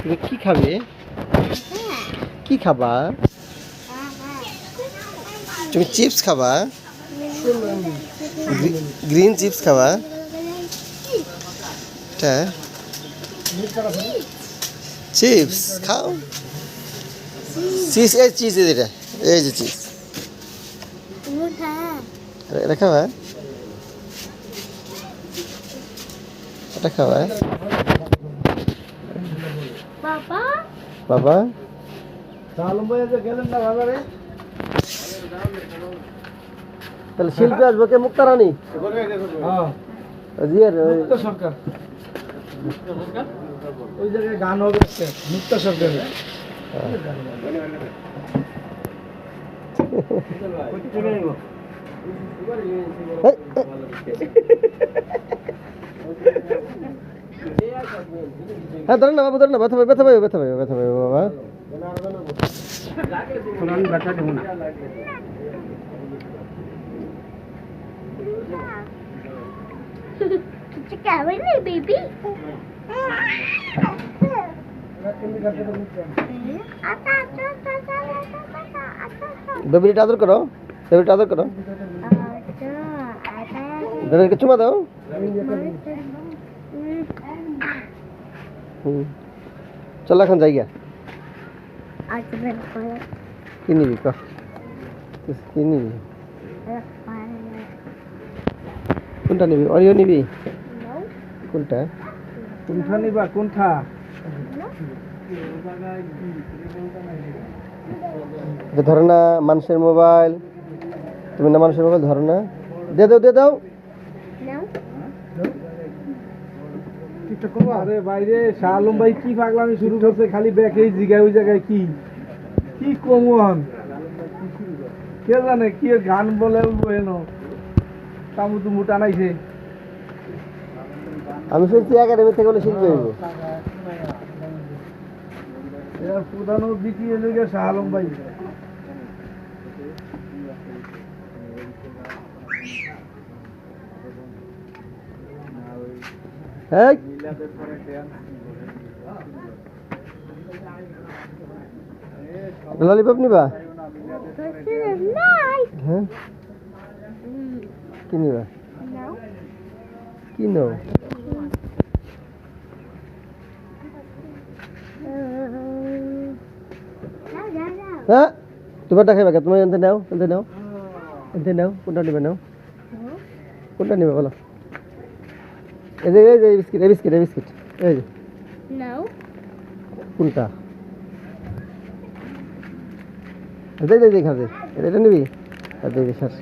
তুমি কি খাবে? কি খাবা? তুমি চিপস খাবা? গ্রিন চিপস খাবা? চিপস খাও। চিজ এই চিজ এটা, এই যে চিজ এটা খাবা? এটা খাবা? বাবা। বাবা। গেলেন না বাজারে? তাহলে শিল্পী আসব কে? মুক্তারানী হ্যাঁ। জিয়ার ওই মুক্ত সরকার। ওই জায়গায় গান হবে মুক্ত সরকারের। এই, হ্যাঁ ধরেন না বাবু ধরেন না ব্যথা পাবে ব্যথা পাবে ব্যথা পাবে ব্যথা পাবে বাবা আমি ব্যথা দেবো না কিছু খাবে না বেবি আচ্ছা আচ্ছা আচ্ছা আচ্ছা আচ্ছা আচ্ছা বেবিটা আদর করো বেবিটা আদর করো আচ্ছা আচ্ছা বেবিকে চুমা দাও হুম। চল এখন যাই গা আচ্ছা কি নিবি ক? কি নিবি? কোনটা নিবি? অরিও নিবি? কোনটা? কোনটা নিবা কোনটা? এটা ধরো না মানুষের মোবাইল। তুমি না মানুষের মোবাইল ধরো না। দিয়ে দাও দিয়ে দাও। আরে বাইরে শাহ আলম ভাই কি পাগলামি শুরু করছে? খালি ব্যাকে জিগায় ওই জায়গায় কি? কি কমন কে জানে কি গান বলে এনো? তামু তুমু টানাইছে। আমি শুনছি একাডেমি থেকে বলে শিখবে। এর প্রধান অতিথি এদিকে শাহ আলম ভাই হ্যাঁ ললিপপ নিবা হ্যাঁ কি নিবা কি নাও হ্যাঁ তোমারটা খাইবা কে? তুমি এনতে নাও এনতে নাও এনতে নাও কোনটা নিবে নাও কোনটা নিবে বলো এই যে এই যে বিস্কিট এই বিস্কিট এই বিস্কিট। এই যে। নাও। কোনটা? এই যে এই যে খাবে এটা নিবি? আর দেখবি স্যার